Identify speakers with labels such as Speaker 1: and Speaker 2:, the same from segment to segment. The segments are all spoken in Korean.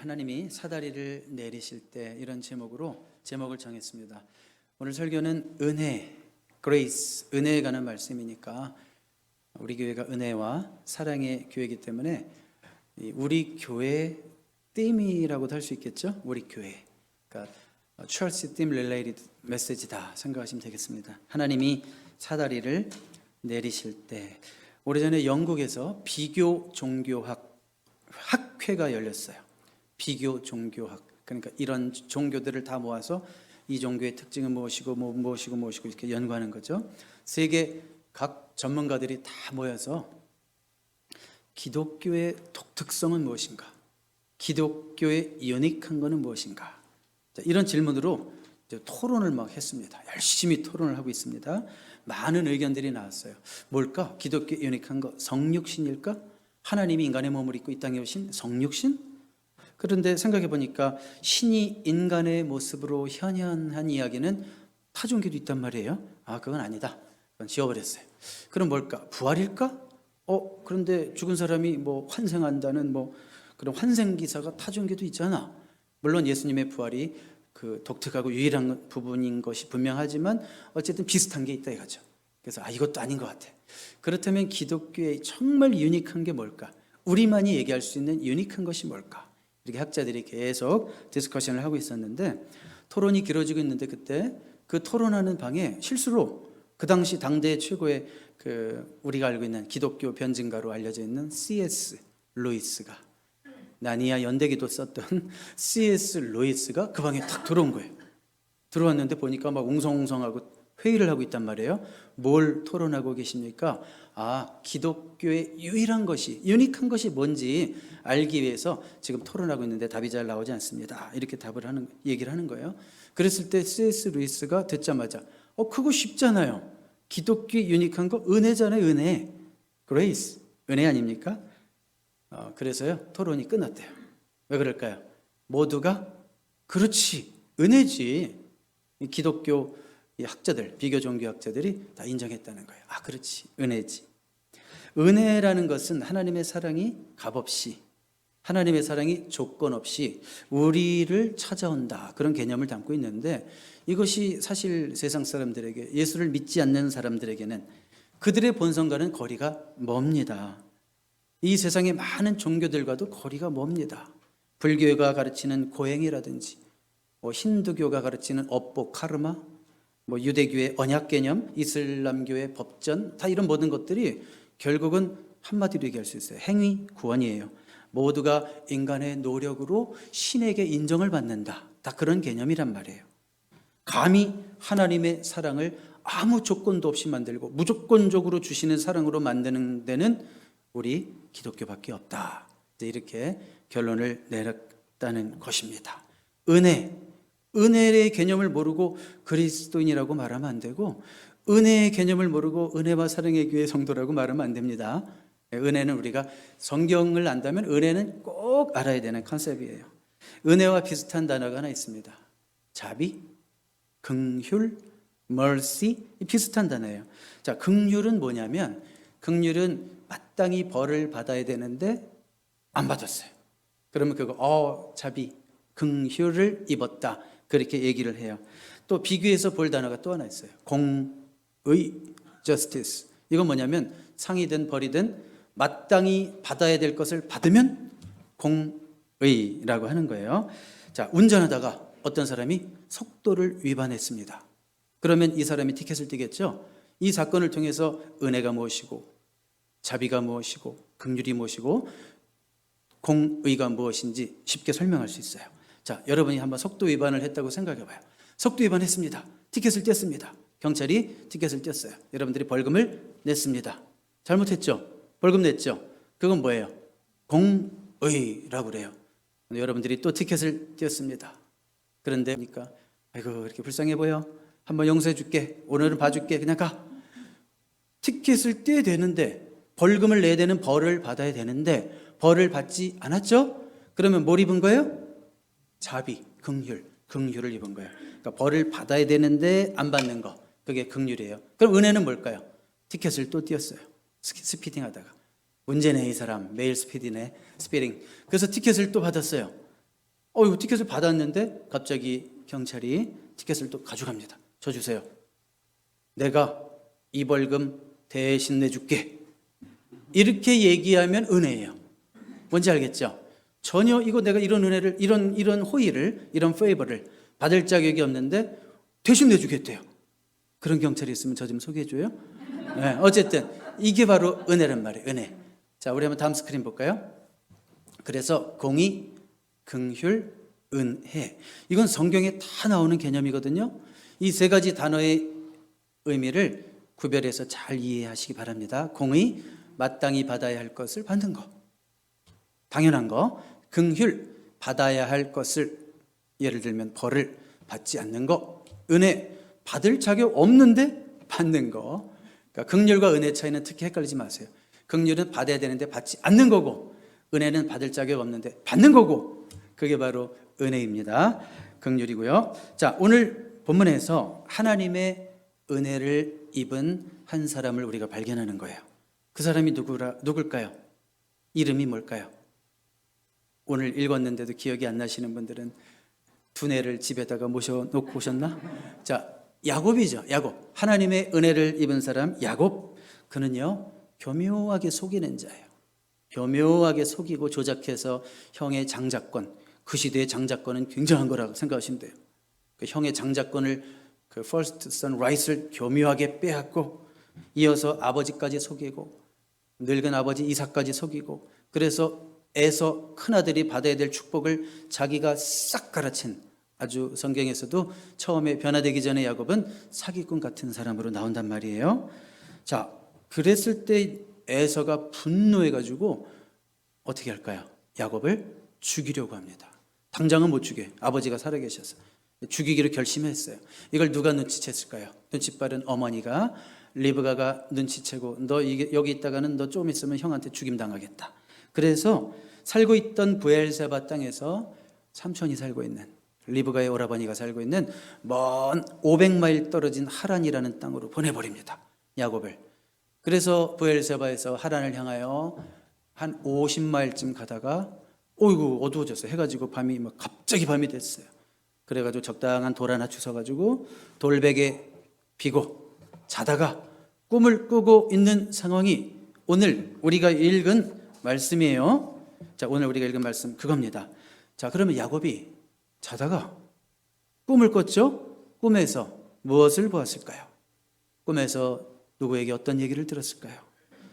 Speaker 1: 하나님이 사다리를 내리실 때 이런 제목으로 제목을 정했습니다. 오늘 설교는 은혜, grace, 은혜에 관한 말씀이니까 우리 교회가 은혜와 사랑의 교회이기 때문에 이 우리 교회 띠이라고도 할 수 있겠죠. 우리 교회. 그러니까 Church Theme Related 메시지다 생각하시면 되겠습니다. 하나님이 사다리를 내리실 때 오래전에 영국에서 비교 종교학 학회가 열렸어요. 비교 종교학. 그러니까 이런 종교들을 다 모아서 이 종교의 특징은 무엇이고 뭐 무엇이고 무엇이고 이렇게 연구하는 거죠. 세계 각 전문가들이 다 모여서 기독교의 독특성은 무엇인가? 기독교의 유니크한 것은 무엇인가? 자, 이런 질문으로 토론을 막 했습니다. 열심히 토론을 하고 있습니다. 많은 의견들이 나왔어요. 뭘까? 기독교 유니크한 거 성육신일까? 하나님이 인간의 몸을 입고 이 땅에 오신 성육신? 그런데 생각해 보니까 신이 인간의 모습으로 현현한 이야기는 타종교도 있단 말이에요. 아, 그건 아니다. 그건 지워버렸어요. 그럼 뭘까? 부활일까? 어, 그런데 죽은 사람이 뭐 환생한다는 뭐 그런 환생 기사가 타종교도 있잖아. 물론 예수님의 부활이 그 독특하고 유일한 부분인 것이 분명하지만 어쨌든 비슷한 게 있다 이거죠. 그래서 아 이것도 아닌 것 같아. 그렇다면 기독교의 정말 유니크한 게 뭘까? 우리만이 얘기할 수 있는 유니크한 것이 뭘까? 이렇게 학자들이 계속 디스커션을 하고 있었는데 토론이 길어지고 있는데 그때 그 토론하는 방에 실수로 그 당시 당대 최고의 그 우리가 알고 있는 기독교 변증가로 알려져 있는 C.S. 루이스가 나니아 연대기도 썼던 C.S. 루이스가 그 방에 탁 들어온 거예요. 들어왔는데 보니까 막 웅성웅성하고 회의를 하고 있단 말이에요. 뭘 토론하고 계십니까? 아, 기독교의 유일한 것이, 유니크한 것이 뭔지 알기 위해서 지금 토론하고 있는데 답이 잘 나오지 않습니다. 이렇게 답을 하는, 얘기를 하는 거예요. 그랬을 때 C.S. 루이스가 듣자마자, 어, 그거 쉽잖아요. 기독교 유니크한 거 은혜잖아요, 은혜. 그레이스. 은혜 아닙니까? 어, 그래서요, 토론이 끝났대요. 왜 그럴까요? 모두가, 그렇지, 은혜지. 이 기독교 이 학자들, 비교 종교 학자들이 다 인정했다는 거예요. 아, 그렇지. 은혜지. 은혜라는 것은 하나님의 사랑이 값없이 하나님의 사랑이 조건 없이 우리를 찾아온다. 그런 개념을 담고 있는데 이것이 사실 세상 사람들에게 예수를 믿지 않는 사람들에게는 그들의 본성과는 거리가 멉니다. 이 세상의 많은 종교들과도 거리가 멉니다. 불교가 가르치는 고행이라든지 뭐 힌두교가 가르치는 업보 카르마 뭐 유대교의 언약 개념, 이슬람교의 법전 다 이런 모든 것들이 결국은 한마디로 얘기할 수 있어요. 행위 구원이에요. 모두가 인간의 노력으로 신에게 인정을 받는다. 다 그런 개념이란 말이에요. 감히 하나님의 사랑을 아무 조건도 없이 만들고 무조건적으로 주시는 사랑으로 만드는 데는 우리 기독교밖에 없다. 이렇게 결론을 내렸다는 것입니다. 은혜, 은혜의 개념을 모르고 그리스도인이라고 말하면 안 되고 은혜의 개념을 모르고 은혜와 사랑의 교회 성도라고 말하면 안 됩니다. 은혜는 우리가 성경을 안다면 은혜는 꼭 알아야 되는 컨셉이에요. 은혜와 비슷한 단어가 하나 있습니다. 자비, 긍휼, mercy 비슷한 단어예요. 자, 긍휼은 뭐냐면 긍휼은 마땅히 벌을 받아야 되는데 안 받았어요. 그러면 그거 어 자비, 긍휼을 입었다. 그렇게 얘기를 해요. 또 비교해서 볼 단어가 또 하나 있어요. 공의, justice. 이건 뭐냐면 상이든 벌이든 마땅히 받아야 될 것을 받으면 공의라고 하는 거예요. 자, 운전하다가 어떤 사람이 속도를 위반했습니다. 그러면 이 사람이 티켓을 띄겠죠? 이 사건을 통해서 은혜가 무엇이고 자비가 무엇이고 긍휼이 무엇이고 공의가 무엇인지 쉽게 설명할 수 있어요. 자, 여러분이 한번 속도 위반을 했다고 생각해 봐요. 속도 위반했습니다. 티켓을 뗐습니다. 경찰이 티켓을 뗐어요. 여러분들이 벌금을 냈습니다. 잘못했죠? 벌금 냈죠? 그건 뭐예요? 공의라고 그래요. 여러분들이 또 티켓을 띄었습니다. 그런데 그러니까 아이고 이렇게 불쌍해 보여. 한번 용서해 줄게. 오늘은 봐줄게. 그냥 가. 티켓을 떼야 되는데 벌금을 내야 되는 벌을 받아야 되는데 벌을 받지 않았죠? 그러면 뭘 입은 거예요? 자비, 긍휼, 긍휼을 입은 거예요. 그러니까 벌을 받아야 되는데 안 받는 거. 그게 긍휼이에요. 그럼 은혜는 뭘까요? 티켓을 또 띄었어요. 스피딩 하다가. 문제네 이 사람. 매일 스피디네. 스피딩. 그래서 티켓을 또 받았어요. 어, 이거 티켓을 받았는데 갑자기 경찰이 티켓을 또 가져갑니다. 저 주세요. 내가 이 벌금 대신 내줄게. 이렇게 얘기하면 은혜예요. 뭔지 알겠죠? 전혀 이거 내가 이런 은혜를 이런 이런 호의를 이런 페이버를 받을 자격이 없는데 대신 내주겠대요. 그런 경찰이 있으면 저 좀 소개해 줘요. 네, 어쨌든 이게 바로 은혜란 말이에요. 은혜. 자, 우리 한번 다음 스크린 볼까요? 그래서 공의, 긍휼, 은혜. 이건 성경에 다 나오는 개념이거든요. 이 세 가지 단어의 의미를 구별해서 잘 이해하시기 바랍니다. 공의, 마땅히 받아야 할 것을 받는 것. 당연한 거. 긍휼, 받아야 할 것을 예를 들면 벌을 받지 않는 거. 은혜, 받을 자격 없는데 받는 거. 그러니까 긍휼과 은혜 차이는 특히 헷갈리지 마세요. 긍휼은 받아야 되는데 받지 않는 거고 은혜는 받을 자격 없는데 받는 거고 그게 바로 은혜입니다. 긍휼이고요. 자, 오늘 본문에서 하나님의 은혜를 입은 한 사람을 우리가 발견하는 거예요. 그 사람이 누구라 누굴까요? 이름이 뭘까요? 오늘 읽었는데도 기억이 안 나시는 분들은 두뇌를 집에다가 모셔 놓고 오셨나? 자, 야곱이죠. 야곱. 하나님의 은혜를 입은 사람 야곱. 그는요. 교묘하게 속이는 자예요. 교묘하게 속이고 조작해서 형의 장자권, 그 시대의 장자권은 굉장한 거라고 생각하시면 돼요. 그 형의 장자권을 그 first son right을 교묘하게 빼앗고 이어서 아버지까지 속이고 늙은 아버지 이삭까지 속이고 그래서 에서 큰 아들이 받아야 될 축복을 자기가 싹 갈아친 아주 성경에서도 처음에 변화되기 전에 야곱은 사기꾼 같은 사람으로 나온단 말이에요. 자, 그랬을 때 에서가 분노해 가지고 어떻게 할까요? 야곱을 죽이려고 합니다. 당장은 못 죽여. 아버지가 살아 계셔서 죽이기로 결심했어요. 이걸 누가 눈치챘을까요? 눈치 빠른 어머니가 리브가가 눈치채고 너 여기 있다가는 너 좀 있으면 형한테 죽임 당하겠다. 그래서 살고 있던 부엘세바 땅에서 삼촌이 살고 있는 리브가의 오라버니가 살고 있는 먼 500마일 떨어진 하란이라는 땅으로 보내버립니다. 야곱을. 그래서 부엘세바에서 하란을 향하여 한 50마일쯤 가다가 어이구 어두워졌어요. 해가지고 밤이 막 갑자기 밤이 됐어요. 그래가지고 적당한 돌 하나 주워가지고 돌베개 비고 자다가 꿈을 꾸고 있는 상황이 오늘 우리가 읽은 말씀이에요. 자, 오늘 우리가 읽은 말씀 그겁니다. 자, 그러면 야곱이 자다가 꿈을 꿨죠? 꿈에서 무엇을 보았을까요? 꿈에서 누구에게 어떤 얘기를 들었을까요?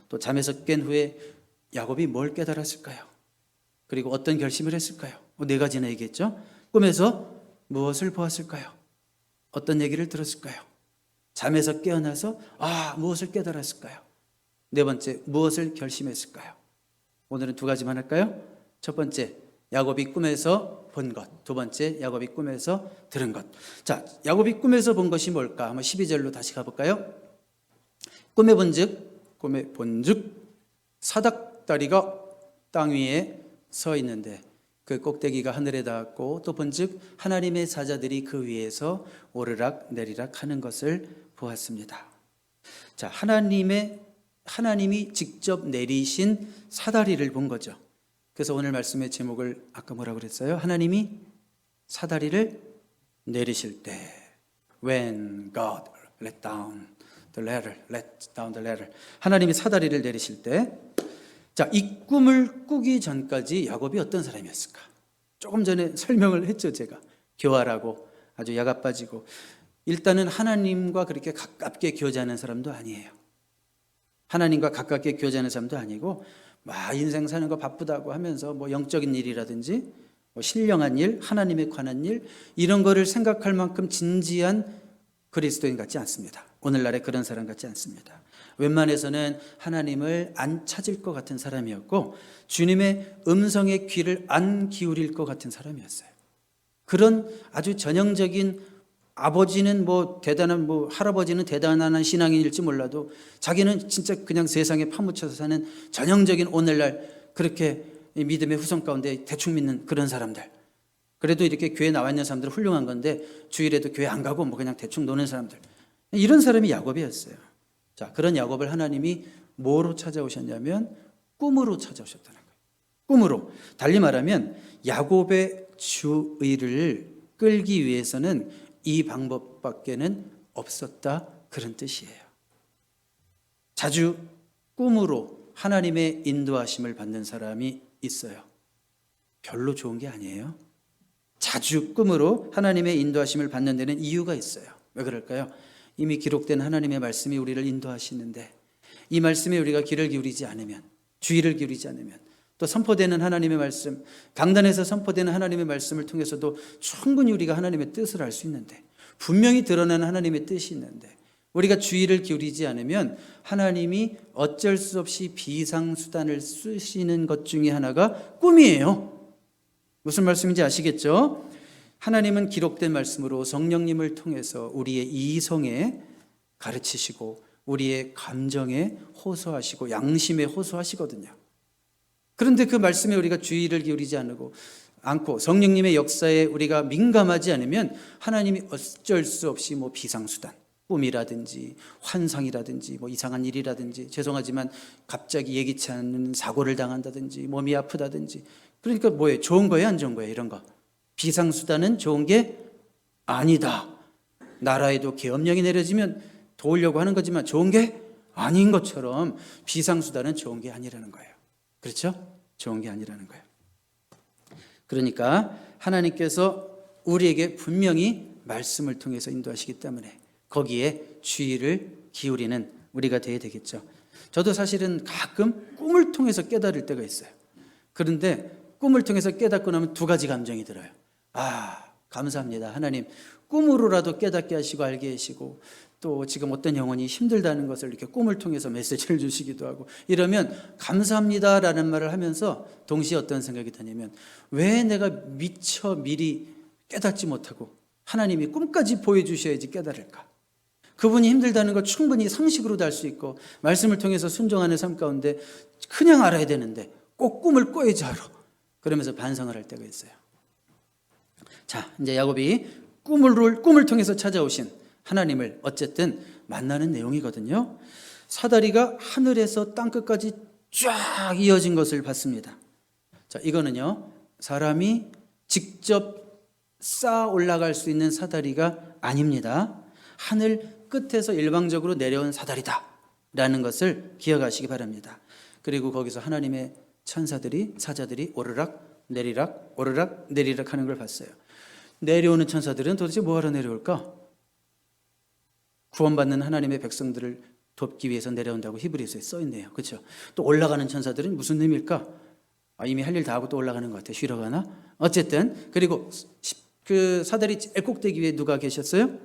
Speaker 1: 또 잠에서 깬 후에 야곱이 뭘 깨달았을까요? 그리고 어떤 결심을 했을까요? 뭐네 가지나 얘기했죠? 꿈에서 무엇을 보았을까요? 어떤 얘기를 들었을까요? 잠에서 깨어나서 아, 무엇을 깨달았을까요? 네 번째, 무엇을 결심했을까요? 오늘은 두 가지만 할까요? 첫 번째, 야곱이 꿈에서 본 것. 두 번째, 야곱이 꿈에서 들은 것. 자, 야곱이 꿈에서 본 것이 뭘까? 한번 12절로 다시 가볼까요? 꿈에 본즉, 꿈에 본즉 사닥다리가 땅 위에 서 있는데 그 꼭대기가 하늘에 닿았고 또 본즉 하나님의 사자들이 그 위에서 오르락 내리락 하는 것을 보았습니다. 자, 하나님의 하나님이 직접 내리신 사다리를 본 거죠. 그래서 오늘 말씀의 제목을 아까 뭐라고 그랬어요? 하나님이 사다리를 내리실 때 when God let down the ladder, let down the ladder. 하나님이 사다리를 내리실 때 자, 이 꿈을 꾸기 전까지 야곱이 어떤 사람이었을까? 조금 전에 설명을 했죠, 제가. 교활하고 아주 야가 빠지고 일단은 하나님과 그렇게 가깝게 교제하는 사람도 아니에요. 하나님과 가깝게 교제하는 사람도 아니고 막 인생 사는 거 바쁘다고 하면서 뭐 영적인 일이라든지 뭐 신령한 일, 하나님에 관한 일 이런 거를 생각할 만큼 진지한 그리스도인 같지 않습니다. 오늘날에 그런 사람 같지 않습니다. 웬만해서는 하나님을 안 찾을 것 같은 사람이었고 주님의 음성의 귀를 안 기울일 것 같은 사람이었어요. 그런 아주 전형적인 아버지는 뭐 대단한 뭐 할아버지는 대단한 신앙인일지 몰라도 자기는 진짜 그냥 세상에 파묻혀서 사는 전형적인 오늘날 그렇게 믿음의 후손 가운데 대충 믿는 그런 사람들. 그래도 이렇게 교회 나와 있는 사람들은 훌륭한 건데 주일에도 교회 안 가고 뭐 그냥 대충 노는 사람들. 이런 사람이 야곱이었어요. 자, 그런 야곱을 하나님이 뭐로 찾아오셨냐면 꿈으로 찾아오셨다는 거예요. 꿈으로. 달리 말하면 야곱의 주의를 끌기 위해서는 이 방법밖에는 없었다 그런 뜻이에요. 자주 꿈으로 하나님의 인도하심을 받는 사람이 있어요. 별로 좋은 게 아니에요. 자주 꿈으로 하나님의 인도하심을 받는 데는 이유가 있어요. 왜 그럴까요? 이미 기록된 하나님의 말씀이 우리를 인도하시는데 이 말씀에 우리가 귀를 기울이지 않으면 주의를 기울이지 않으면 또 선포되는 하나님의 말씀 강단에서 선포되는 하나님의 말씀을 통해서도 충분히 우리가 하나님의 뜻을 알 수 있는데 분명히 드러나는 하나님의 뜻이 있는데 우리가 주의를 기울이지 않으면 하나님이 어쩔 수 없이 비상수단을 쓰시는 것 중에 하나가 꿈이에요. 무슨 말씀인지 아시겠죠? 하나님은 기록된 말씀으로 성령님을 통해서 우리의 이성에 가르치시고 우리의 감정에 호소하시고 양심에 호소하시거든요. 그런데 그 말씀에 우리가 주의를 기울이지 않고 않고 성령님의 역사에 우리가 민감하지 않으면 하나님이 어쩔 수 없이 뭐 비상수단 꿈이라든지 환상이라든지 뭐 이상한 일이라든지 죄송하지만 갑자기 예기치 않은 사고를 당한다든지 몸이 아프다든지 그러니까 뭐예요? 좋은 거예요, 안 좋은 거예요? 이런 거. 비상수단은 좋은 게 아니다. 나라에도 계엄령이 내려지면 도우려고 하는 거지만 좋은 게 아닌 것처럼 비상수단은 좋은 게 아니라는 거예요. 그렇죠? 좋은 게 아니라는 거예요. 그러니까 하나님께서 우리에게 분명히 말씀을 통해서 인도하시기 때문에 거기에 주의를 기울이는 우리가 되어야 되겠죠. 저도 사실은 가끔 꿈을 통해서 깨달을 때가 있어요. 그런데 꿈을 통해서 깨닫고 나면 두 가지 감정이 들어요. 아, 감사합니다. 하나님, 꿈으로라도 깨닫게 하시고 알게 하시고 또 지금 어떤 영혼이 힘들다는 것을 이렇게 꿈을 통해서 메시지를 주시기도 하고 이러면 감사합니다라는 말을 하면서 동시에 어떤 생각이 드냐면 왜 내가 미처 미리 깨닫지 못하고 하나님이 꿈까지 보여주셔야지 깨달을까? 그분이 힘들다는 걸 충분히 상식으로도 알 수 있고 말씀을 통해서 순종하는 삶 가운데 그냥 알아야 되는데 꼭 꿈을 꿔야지 알아. 그러면서 반성을 할 때가 있어요. 자, 이제 야곱이 꿈을 꿈을 통해서 찾아오신 하나님을 어쨌든 만나는 내용이거든요. 사다리가 하늘에서 땅 끝까지 쫙 이어진 것을 봤습니다. 자, 이거는요. 사람이 직접 쌓아 올라갈 수 있는 사다리가 아닙니다. 하늘 끝에서 일방적으로 내려온 사다리다. 라는 것을 기억하시기 바랍니다. 그리고 거기서 하나님의 천사들이, 사자들이 오르락 내리락, 오르락 내리락 하는 걸 봤어요. 내려오는 천사들은 도대체 뭐하러 내려올까? 구원받는 하나님의 백성들을 돕기 위해서 내려온다고 히브리서에 써 있네요. 그렇죠? 또 올라가는 천사들은 무슨 의미일까? 아, 이미 할 일 다 하고 또 올라가는 것 같아. 쉬러 가나? 어쨌든 그리고 그 사다리 제일 꼭대기 위에 누가 계셨어요?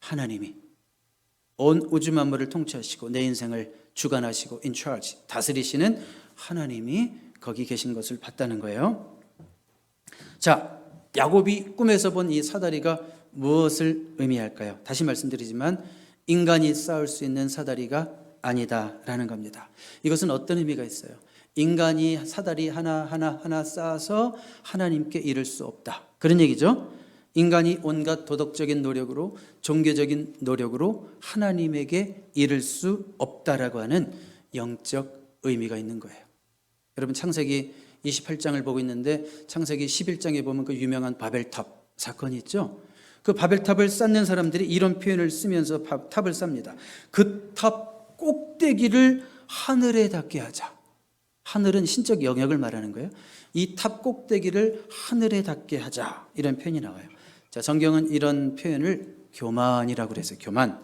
Speaker 1: 하나님이 온 우주 만물을 통치하시고 내 인생을 주관하시고 in charge 다스리시는 하나님이 거기 계신 것을 봤다는 거예요. 자, 야곱이 꿈에서 본 이 사다리가 무엇을 의미할까요? 다시 말씀드리지만 인간이 쌓을 수 있는 사다리가 아니다라는 겁니다. 이것은 어떤 의미가 있어요? 인간이 사다리 하나 하나 하나 쌓아서 하나님께 이를 수 없다. 그런 얘기죠. 인간이 온갖 도덕적인 노력으로 종교적인 노력으로 하나님에게 이를 수 없다라고 하는 영적 의미가 있는 거예요. 여러분 창세기 28장을 보고 있는데 창세기 11장에 보면 그 유명한 바벨탑 사건이 있죠. 그 바벨탑을 쌓는 사람들이 이런 표현을 쓰면서 탑을 쌉니다. 그 탑 꼭대기를 하늘에 닿게 하자. 하늘은 신적 영역을 말하는 거예요. 이 탑 꼭대기를 하늘에 닿게 하자. 이런 표현이 나와요. 자, 성경은 이런 표현을 교만이라고 그랬어요. 교만.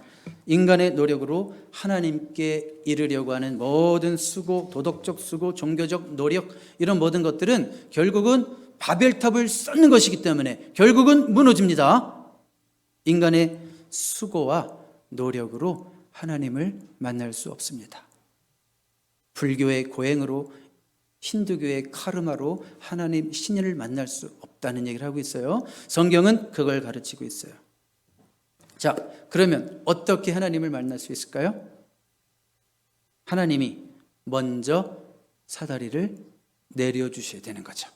Speaker 1: 인간의 노력으로 하나님께 이르려고 하는 모든 수고, 도덕적 수고, 종교적 노력 이런 모든 것들은 결국은 바벨탑을 쌓는 것이기 때문에 결국은 무너집니다. 인간의 수고와 노력으로 하나님을 만날 수 없습니다. 불교의 고행으로 힌두교의 카르마로 하나님 신을 만날 수 없다는 얘기를 하고 있어요. 성경은 그걸 가르치고 있어요. 자, 그러면 어떻게 하나님을 만날 수 있을까요? 하나님이 먼저 사다리를 내려주셔야 되는 거죠.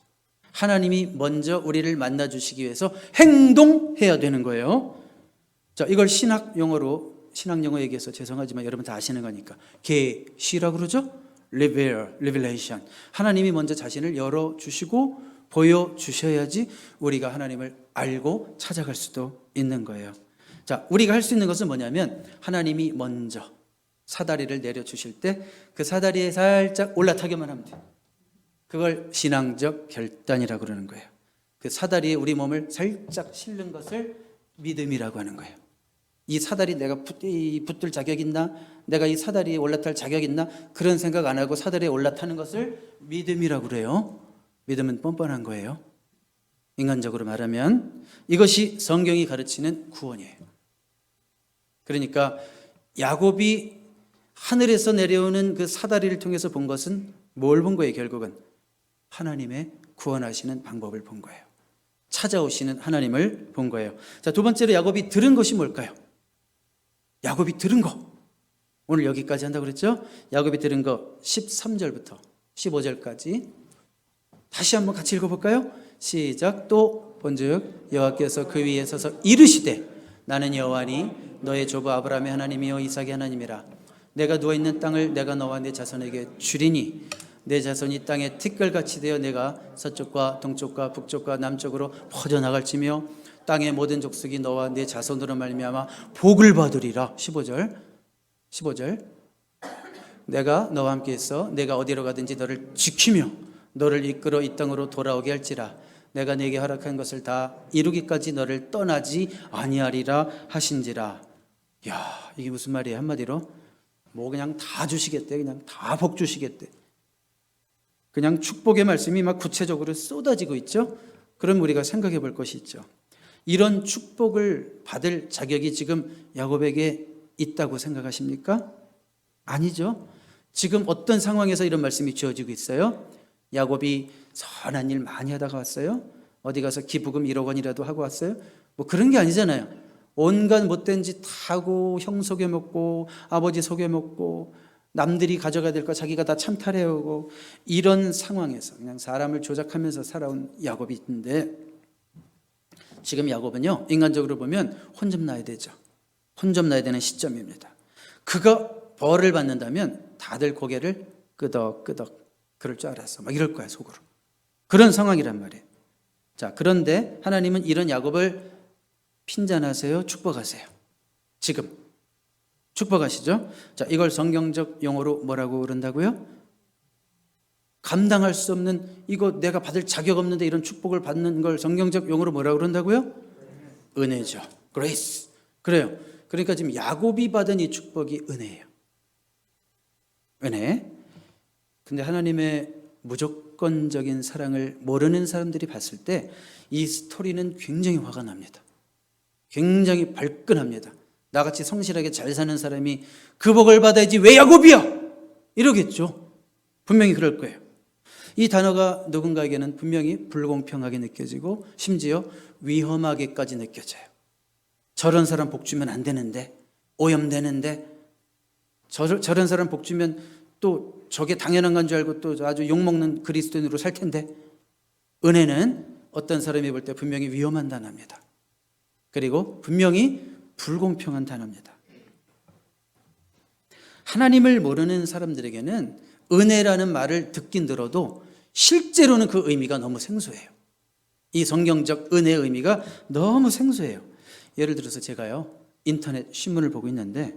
Speaker 1: 하나님이 먼저 우리를 만나 주시기 위해서 행동해야 되는 거예요. 자, 이걸 신학 용어로 신학 용어 얘기해서 죄송하지만 여러분 다 아시는 거니까 계시라고 그러죠? reveal, revelation. 하나님이 먼저 자신을 열어 주시고 보여 주셔야지 우리가 하나님을 알고 찾아갈 수도 있는 거예요. 자, 우리가 할 수 있는 것은 뭐냐면 하나님이 먼저 사다리를 내려 주실 때 그 사다리에 살짝 올라타기만 하면 돼요. 그걸 신앙적 결단이라고 그러는 거예요. 그 사다리에 우리 몸을 살짝 실는 것을 믿음이라고 하는 거예요. 이 사다리 내가 붙, 이 붙들 자격 있나? 내가 이 사다리에 올라탈 자격 있나? 그런 생각 안 하고 사다리에 올라타는 것을 믿음이라고 그래요. 믿음은 뻔뻔한 거예요. 인간적으로 말하면 이것이 성경이 가르치는 구원이에요. 그러니까 야곱이 하늘에서 내려오는 그 사다리를 통해서 본 것은 뭘 본 거예요, 결국은? 하나님의 구원하시는 방법을 본 거예요. 찾아오시는 하나님을 본 거예요. 자, 두 번째로 야곱이 들은 것이 뭘까요? 야곱이 들은 거. 오늘 여기까지 한다고 그랬죠? 야곱이 들은 거 13절부터 15절까지 다시 한번 같이 읽어 볼까요? 시작 또 본즉 여호와께서 그 위에 서서 이르시되 나는 여호와니 너의 조부 아브라함의 하나님이요 이삭의 하나님이라 내가 누워 있는 땅을 내가 너와 내 자손에게 주리니 내 자손이 땅에 티끌같이 되어 내가 서쪽과 동쪽과 북쪽과 남쪽으로 퍼져 나갈지며 땅의 모든 족속이 너와 내 자손으로 말미암아 복을 받으리라. 15절. 15절. 내가 너와 함께 있어 내가 어디로 가든지 너를 지키며 너를 이끌어 이 땅으로 돌아오게 할지라. 내가 네게 허락한 것을 다 이루기까지 너를 떠나지 아니하리라 하신지라. 야 이게 무슨 말이에요 한마디로? 뭐 그냥 다 주시겠대. 그냥 다 복 주시겠대 그냥 축복의 말씀이 막 구체적으로 쏟아지고 있죠 그럼 우리가 생각해 볼 것이 있죠 이런 축복을 받을 자격이 지금 야곱에게 있다고 생각하십니까? 아니죠. 지금 어떤 상황에서 이런 말씀이 주어지고 있어요? 야곱이 선한 일 많이 하다가 왔어요? 어디 가서 기부금 1억 원이라도 하고 왔어요? 뭐 그런 게 아니잖아요. 온갖 못된 짓 하고 형 속여 먹고 아버지 속여 먹고 남들이 가져가야 될 거 자기가 다 참탈해 오고 이런 상황에서 그냥 사람을 조작하면서 살아온 야곱이 있는데 지금 야곱은요 인간적으로 보면 혼 좀 나야 되죠. 혼 좀 나야 되는 시점입니다. 그가 벌을 받는다면 다들 고개를 끄덕끄덕 그럴 줄 알았어. 막 이럴 거야 속으로. 그런 상황이란 말이에요. 자 그런데 하나님은 이런 야곱을 핀잔하세요, 축복하세요. 지금 축복하시죠. 자 이걸 성경적 용어로 뭐라고 그런다고요? 감당할 수 없는 이거 내가 받을 자격 없는데 이런 축복을 받는 걸 성경적 용어로 뭐라고 그런다고요? 은혜죠. grace. 그래요. 그러니까 지금 야곱이 받은 이 축복이 은혜예요. 은혜. 근데 하나님의 무조건적인 사랑을 모르는 사람들이 봤을 때 이 스토리는 굉장히 화가 납니다. 굉장히 발끈합니다. 나같이 성실하게 잘 사는 사람이 그 복을 받아야지 왜 야곱이야? 이러겠죠. 분명히 그럴 거예요. 이 단어가 누군가에게는 분명히 불공평하게 느껴지고 심지어 위험하게까지 느껴져요. 저런 사람 복 주면 안 되는데 오염되는데 저, 저런 사람 복 주면 또 저게 당연한 건 줄 알고 또 아주 욕먹는 그리스도인으로 살 텐데 은혜는 어떤 사람이 볼 때 분명히 위험한 단어입니다. 그리고 분명히 불공평한 단어입니다. 하나님을 모르는 사람들에게는 은혜라는 말을 듣긴 들어도 실제로는 그 의미가 너무 생소해요. 이 성경적 은혜의 의미가 너무 생소해요. 예를 들어서 제가요 인터넷 신문을 보고 있는데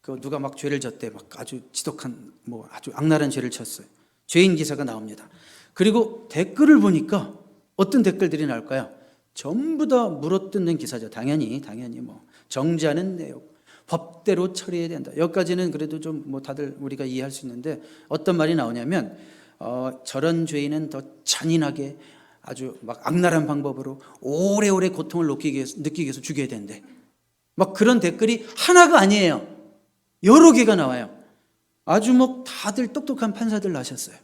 Speaker 1: 그 누가 막 죄를 졌대 막 아주 지독한 뭐 아주 악랄한 죄를 쳤어요. 죄인 기사가 나옵니다. 그리고 댓글을 보니까 어떤 댓글들이 나올까요? 전부 다 물어뜯는 기사죠. 당연히 당연히 뭐 정죄하는 내용, 법대로 처리해야 된다. 여기까지는 그래도 좀 뭐 다들 우리가 이해할 수 있는데 어떤 말이 나오냐면 어, 저런 죄인은 더 잔인하게 아주 막 악랄한 방법으로 오래오래 고통을 느끼게 해서, 느끼게 해서 죽여야 된대. 막 그런 댓글이 하나가 아니에요. 여러 개가 나와요. 아주 뭐 다들 똑똑한 판사들 나셨어요.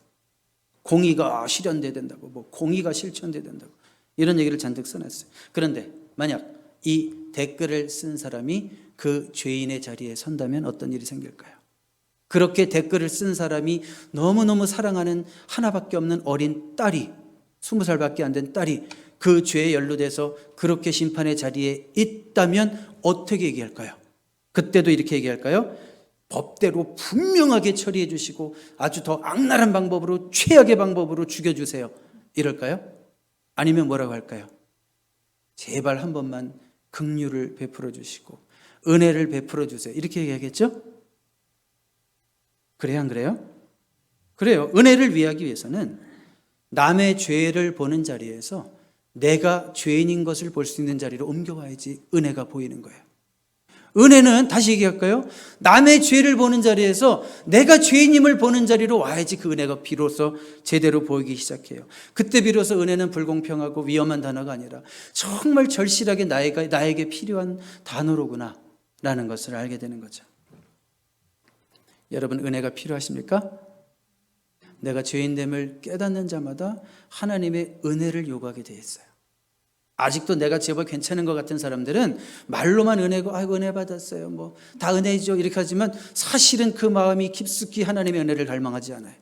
Speaker 1: 공의가 실현돼야 된다고, 뭐 공의가 실천돼야 된다고 이런 얘기를 잔뜩 써놨어요. 그런데 만약 이 댓글을 쓴 사람이 그 죄인의 자리에 선다면 어떤 일이 생길까요? 그렇게 댓글을 쓴 사람이 너무너무 사랑하는 하나밖에 없는 어린 딸이 스무 살밖에 안 된 딸이 그 죄에 연루돼서 그렇게 심판의 자리에 있다면 어떻게 얘기할까요? 그때도 이렇게 얘기할까요? 법대로 분명하게 처리해 주시고 아주 더 악랄한 방법으로 최악의 방법으로 죽여 주세요. 이럴까요? 아니면 뭐라고 할까요? 제발 한 번만 긍휼을 베풀어 주시고 은혜를 베풀어 주세요. 이렇게 얘기하겠죠? 그래요, 안 그래요? 그래요. 은혜를 위하기 위해서는 남의 죄를 보는 자리에서 내가 죄인인 것을 볼 수 있는 자리로 옮겨와야지 은혜가 보이는 거예요. 은혜는 다시 얘기할까요? 남의 죄를 보는 자리에서 내가 죄인임을 보는 자리로 와야지 그 은혜가 비로소 제대로 보이기 시작해요. 그때 비로소 은혜는 불공평하고 위험한 단어가 아니라 정말 절실하게 나에게, 나에게 필요한 단어로구나 라는 것을 알게 되는 거죠. 여러분 은혜가 필요하십니까? 내가 죄인됨을 깨닫는 자마다 하나님의 은혜를 요구하게 돼 있어요. 아직도 내가 제법 괜찮은 것 같은 사람들은 말로만 은혜고 아이고 은혜 받았어요. 뭐 다 은혜죠 이렇게 하지만 사실은 그 마음이 깊숙이 하나님의 은혜를 갈망하지 않아요.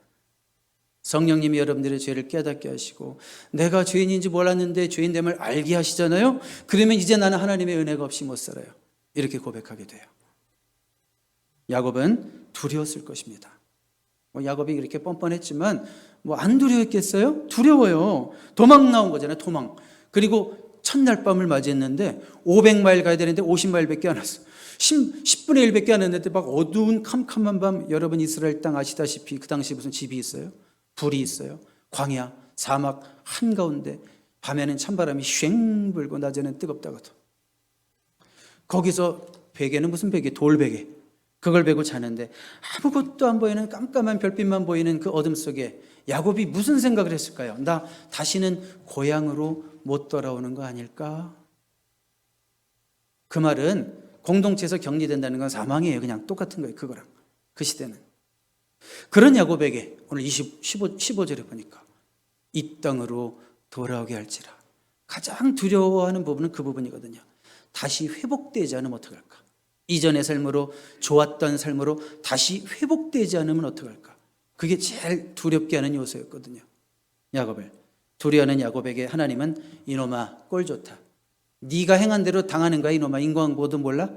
Speaker 1: 성령님이 여러분들의 죄를 깨닫게 하시고 내가 죄인인지 몰랐는데 죄인됨을 알게 하시잖아요. 그러면 이제 나는 하나님의 은혜가 없이 못 살아요. 이렇게 고백하게 돼요. 야곱은 두려웠을 것입니다. 뭐 야곱이 이렇게 뻔뻔했지만 뭐 안 두려웠겠어요? 두려워요. 도망 나온 거잖아요. 도망. 그리고 첫날 밤을 맞이했는데 500마일 가야 되는데 50마일밖에 안 왔어. 10, 10분의 1밖에 안 했는데 막 어두운 캄캄한 밤 여러분 이스라엘 땅 아시다시피 그 당시 무슨 집이 있어요? 불이 있어요. 광야, 사막 한가운데 밤에는 찬바람이 쉥 불고 낮에는 뜨겁다고도. 거기서 베개는 무슨 베개? 돌베개. 그걸 베고 자는데 아무것도 안 보이는 깜깜한 별빛만 보이는 그 어둠 속에 야곱이 무슨 생각을 했을까요? 나 다시는 고향으로 못 돌아오는 거 아닐까? 그 말은 공동체에서 격리된다는 건 사망이에요. 그냥 똑같은 거예요. 그거랑. 그 시대는. 그런 야곱에게 오늘 20, 15, 15절에 보니까 이 땅으로 돌아오게 할지라. 가장 두려워하는 부분은 그 부분이거든요. 다시 회복되지 않으면 어떡할까? 이전의 삶으로 좋았던 삶으로 다시 회복되지 않으면 어떡할까? 그게 제일 두렵게 하는 요소였거든요. 야곱을 두려워하는 야곱에게 하나님은 이놈아 꼴 좋다. 네가 행한 대로 당하는 거야 이놈아 인광보도 몰라?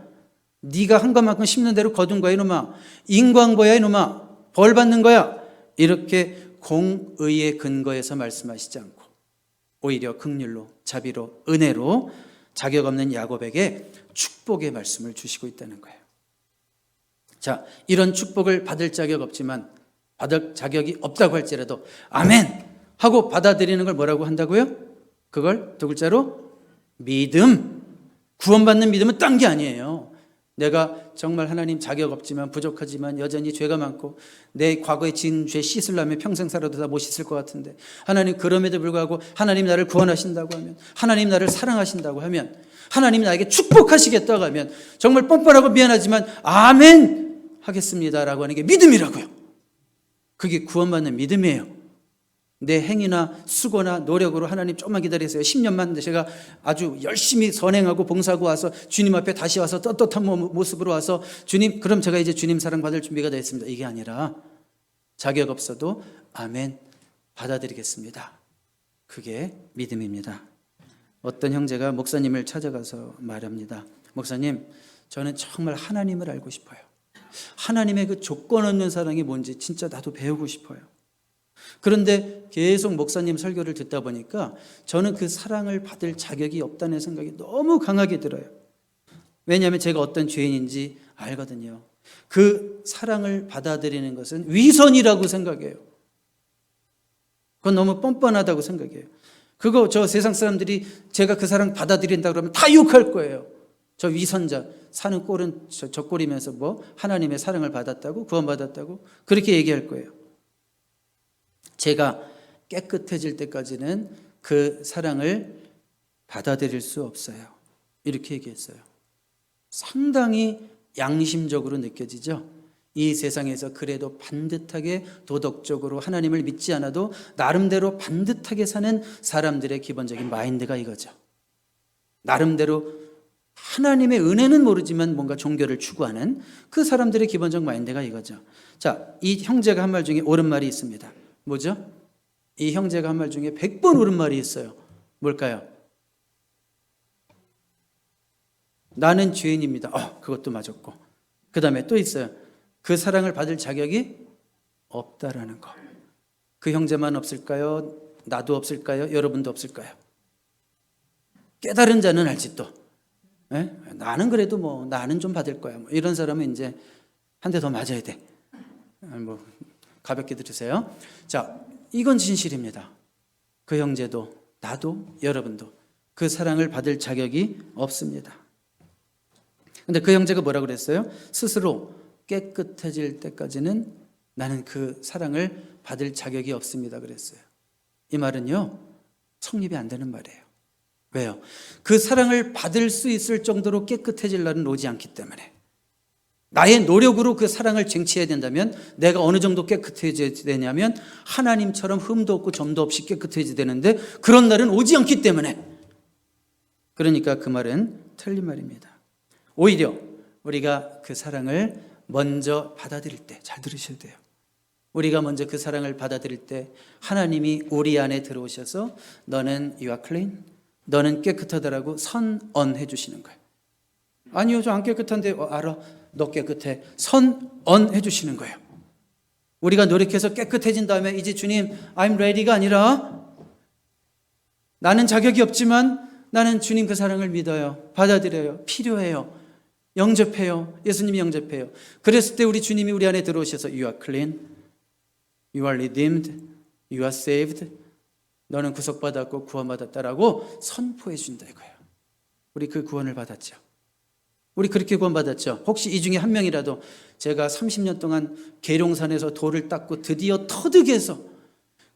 Speaker 1: 네가 한 것만큼 심는 대로 거둔 거야 이놈아 인광보야 이놈아 벌 받는 거야 이렇게 공의의 근거에서 말씀하시지 않고 오히려 극률로 자비로 은혜로 자격 없는 야곱에게 축복의 말씀을 주시고 있다는 거예요. 자, 이런 축복을 받을 자격 없지만 받을 자격이 없다고 할지라도 아멘 하고 받아들이는 걸 뭐라고 한다고요? 그걸 두 글자로 믿음. 구원받는 믿음은 딴 게 아니에요. 내가 정말 하나님 자격 없지만 부족하지만 여전히 죄가 많고 내 과거에 지은 죄 씻으려면 평생 살아도 다 못 씻을 것 같은데 하나님 그럼에도 불구하고 하나님 나를 구원하신다고 하면 하나님 나를 사랑하신다고 하면 하나님 나에게 축복하시겠다고 하면 정말 뻔뻔하고 미안하지만 아멘 하겠습니다라고 하는 게 믿음이라고요. 그게 구원받는 믿음이에요. 내 행위나 수고나 노력으로 하나님 조금만 기다리세요. 10년만 제가 아주 열심히 선행하고 봉사하고 와서 주님 앞에 다시 와서 떳떳한 모습으로 와서 주님, 그럼 제가 이제 주님 사랑 받을 준비가 되어 있습니다. 이게 아니라 자격 없어도 아멘 받아들이겠습니다. 그게 믿음입니다. 어떤 형제가 목사님을 찾아가서 말합니다. 목사님, 저는 정말 하나님을 알고 싶어요. 하나님의 그 조건 없는 사랑이 뭔지 진짜 나도 배우고 싶어요. 그런데 계속 목사님 설교를 듣다 보니까 저는 그 사랑을 받을 자격이 없다는 생각이 너무 강하게 들어요. 왜냐하면 제가 어떤 죄인인지 알거든요. 그 사랑을 받아들이는 것은 위선이라고 생각해요. 그건 너무 뻔뻔하다고 생각해요. 그거 저 세상 사람들이 제가 그 사랑 받아들인다 그러면 다 욕할 거예요. 저 위선자 사는 꼴은 저, 저 꼴이면서 뭐 하나님의 사랑을 받았다고 구원받았다고 그렇게 얘기할 거예요. 제가 깨끗해질 때까지는 그 사랑을 받아들일 수 없어요. 이렇게 얘기했어요. 상당히 양심적으로 느껴지죠? 이 세상에서 그래도 반듯하게 도덕적으로 하나님을 믿지 않아도 나름대로 반듯하게 사는 사람들의 기본적인 마인드가 이거죠. 나름대로 하나님의 은혜는 모르지만 뭔가 종교를 추구하는 그 사람들의 기본적 마인드가 이거죠. 자, 이 형제가 한 말 중에 옳은 말이 있습니다. 뭐죠? 이 형제가 한 말 중에 100번 옳은 말이 있어요. 뭘까요? 나는 죄인입니다. 어, 그것도 맞았고. 그 다음에 또 있어요. 그 사랑을 받을 자격이 없다라는 거. 그 형제만 없을까요? 나도 없을까요? 여러분도 없을까요? 깨달은 자는 알지 또. 예? 나는 그래도 뭐 나는 좀 받을 거야. 뭐 이런 사람은 이제 한 대 더 맞아야 돼. 아, 뭐 가볍게 들으세요. 자, 이건 진실입니다. 그 형제도 나도 여러분도 그 사랑을 받을 자격이 없습니다. 근데 그 형제가 뭐라 그랬어요? 스스로 깨끗해질 때까지는 나는 그 사랑을 받을 자격이 없습니다. 그랬어요. 이 말은요, 성립이 안 되는 말이에요. 왜요? 그 사랑을 받을 수 있을 정도로 깨끗해질 날은 오지 않기 때문에. 나의 노력으로 그 사랑을 쟁취해야 된다면 내가 어느 정도 깨끗해져야 되냐면 하나님처럼 흠도 없고 점도 없이 깨끗해져야 되는데 그런 날은 오지 않기 때문에. 그러니까 그 말은 틀린 말입니다. 오히려 우리가 그 사랑을 먼저 받아들일 때 잘 들으셔야 돼요. 우리가 먼저 그 사랑을 받아들일 때 하나님이 우리 안에 들어오셔서 너는 you are clean, 너는 깨끗하다라고 선언해 주시는 거예요. 아니요, 저 안 깨끗한데 어, 알아, 너 깨끗해. 선언 해 주시는 거예요. 우리가 노력해서 깨끗해진 다음에 이제 주님, I'm ready가 아니라 나는 자격이 없지만 나는 주님 그 사랑을 믿어요. 받아들여요. 필요해요. 영접해요. 예수님이 영접해요. 그랬을 때 우리 주님이 우리 안에 들어오셔서 You are clean, You are redeemed, You are saved. 너는 구속받았고 구원받았다라고 선포해 준다 이거예요. 우리 그 구원을 받았죠. 우리 그렇게 구원받았죠. 혹시 이 중에 한 명이라도 제가 30년 동안 계룡산에서 돌을 닦고 드디어 터득해서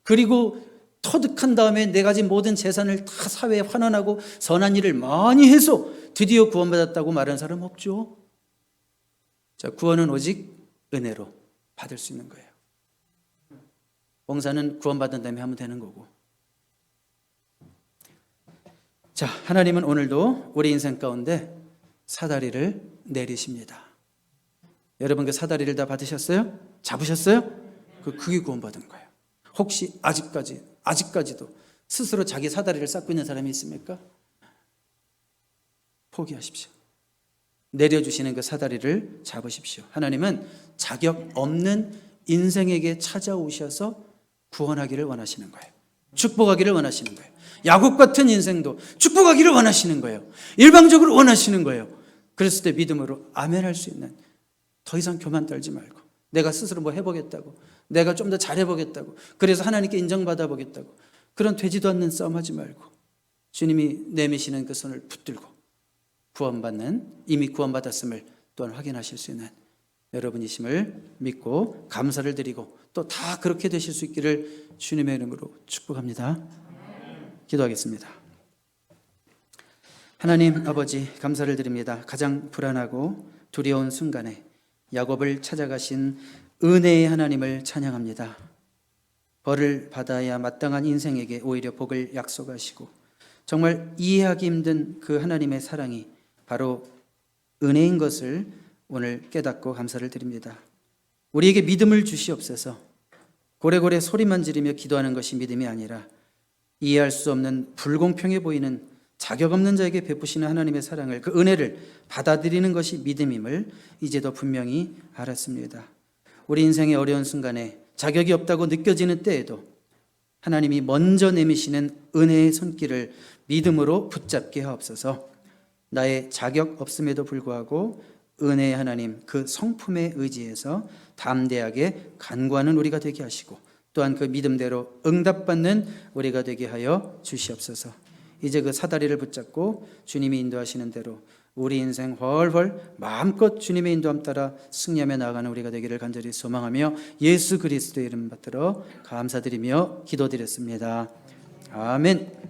Speaker 1: 그리고 터득한 다음에 내 가진 모든 재산을 다 사회에 환원하고 선한 일을 많이 해서 드디어 구원받았다고 말하는 사람 없죠. 자, 구원은 오직 은혜로 받을 수 있는 거예요. 봉사는 구원받은 다음에 하면 되는 거고. 자, 하나님은 오늘도 우리 인생 가운데 사다리를 내리십니다. 여러분 그 사다리를 다 받으셨어요? 잡으셨어요? 그 그게 구원받은 거예요. 혹시 아직까지 아직까지도 스스로 자기 사다리를 쌓고 있는 사람이 있습니까? 포기하십시오. 내려주시는 그 사다리를 잡으십시오. 하나님은 자격 없는 인생에게 찾아오셔서 구원하기를 원하시는 거예요. 축복하기를 원하시는 거예요. 야곱 같은 인생도 축복하기를 원하시는 거예요. 일방적으로 원하시는 거예요. 그랬을 때 믿음으로 아멘 할 수 있는 더 이상 교만 떨지 말고 내가 스스로 뭐 해보겠다고 내가 좀 더 잘해보겠다고 그래서 하나님께 인정받아 보겠다고 그런 되지도 않는 싸움 하지 말고 주님이 내미시는 그 손을 붙들고 구원받는 이미 구원받았음을 또한 확인하실 수 있는 여러분이심을 믿고 감사를 드리고 또 다 그렇게 되실 수 있기를 주님의 이름으로 축복합니다. 기도하겠습니다. 하나님 아버지 감사를 드립니다. 가장 불안하고 두려운 순간에 야곱을 찾아가신 은혜의 하나님을 찬양합니다. 벌을 받아야 마땅한 인생에게 오히려 복을 약속하시고 정말 이해하기 힘든 그 하나님의 사랑이 바로 은혜인 것을 오늘 깨닫고 감사를 드립니다. 우리에게 믿음을 주시옵소서. 고래고래 소리만 지르며 기도하는 것이 믿음이 아니라 이해할 수 없는 불공평해 보이는 자격 없는 자에게 베푸시는 하나님의 사랑을 그 은혜를 받아들이는 것이 믿음임을 이제도 분명히 알았습니다. 우리 인생의 어려운 순간에 자격이 없다고 느껴지는 때에도 하나님이 먼저 내미시는 은혜의 손길을 믿음으로 붙잡게 하옵소서. 나의 자격 없음에도 불구하고 은혜의 하나님 그 성품에 의지해서 담대하게 간구하는 우리가 되게 하시고 또한 그 믿음대로 응답받는 우리가 되게 하여 주시옵소서. 이제 그 사다리를 붙잡고 주님이 인도하시는 대로 우리 인생 훨훨 마음껏 주님의 인도함 따라 승리하며 나아가는 우리가 되기를 간절히 소망하며 예수 그리스도의 이름 받들어 감사드리며 기도드렸습니다. 아멘.